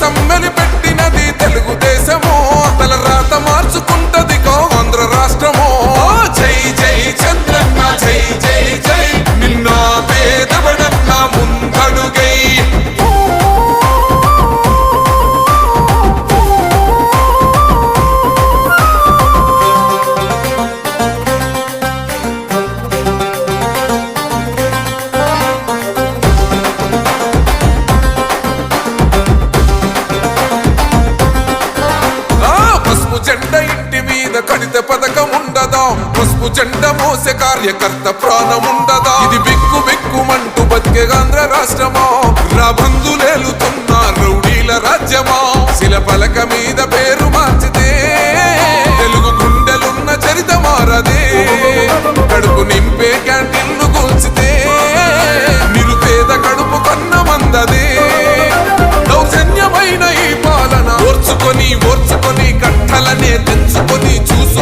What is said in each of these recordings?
some many people పథకం ఉండదా పసుపు జెండ మోసే కార్యకర్త ప్రాణం ఉండదా ఇది బిక్కు బిక్కుమంటూ బతికే ఆంధ్ర రాష్ట్రమా? రాబందులేలుతున్న రౌడీల రాజ్యమా? శిల పలకమే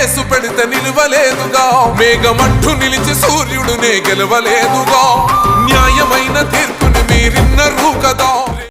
కేసు పెడితే నిలవలేదుగా. మేఘమంటూ నిలిచి సూర్యుడునే గెలవలేదుగా. న్యాయమైన తీర్పుని మీరిన్నరు కదా.